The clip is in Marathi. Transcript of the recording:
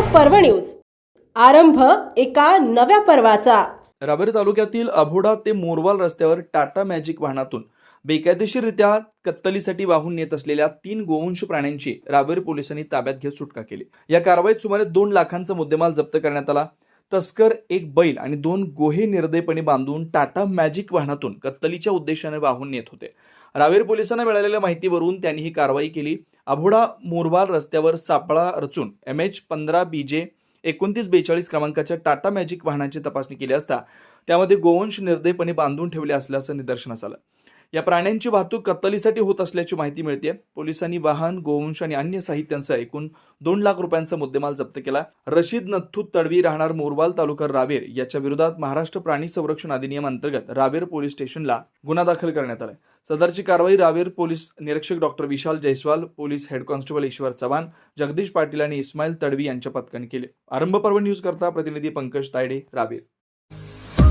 पर्व न्यूज. आरंभ एका नव्या पर्वाचा. रावेर तालुक्यातील अभोडा ते मोरवाल रस्त्यावर टाटा मॅजिक वाहनातून बेकायदेशीररित्या कत्तलीसाठी वाहून नेत असलेल्या तीन गोवंश प्राण्यांची रावेर पोलिसांनी ताब्यात घेत सुटका केली. या कारवाईत सुमारे दोन लाखांचा मुद्देमाल जप्त करण्यात आला. तस्कर एक बैल आणि दोन गोहे निर्दयपणे बांधून टाटा मॅजिक वाहनातून कत्तलीच्या उद्देशाने वाहून नेत होते. रावेर पोलिसांना मिळालेल्या माहितीवरून त्यांनी ही कारवाई केली. अभोडा मोरवाल रस्त्यावर सापळा रचून एम एच पंधरा बी जे एकोणतीस बेचाळीस क्रमांकाच्या टाटा मॅजिक वाहनाची तपासणी केली असता त्यामध्ये गोवंश निर्दयपणे बांधून ठेवले असल्याचं निदर्शनास आलं. या प्राण्यांची वाहतूक कत्तलीसाठी होत असल्याची माहिती मिळते पोलिसांनी वाहन गोवंश आणि अन्य साहित्यांचा एकूण दोन लाख रुपयांचा मुद्देमाल जप्त केला. रशीद नथ्थू तडवी राहणार मोरवाल तालुका रावेर याच्या विरोधात महाराष्ट्र प्राणी संरक्षण अधिनियम अंतर्गत रावेर पोलीस स्टेशनला गुन्हा दाखल करण्यात आला सदरची कारवाई रावेर पोलीस निरीक्षक doctor Vishal Jaiswal police head constable Ishwar Chavan Jagdish Patil आणि इस्माईल तडवी यांच्या पथकाने केले. आरंभ पर्व न्यूज करता प्रतिनिधी पंकज तायडे रावेर.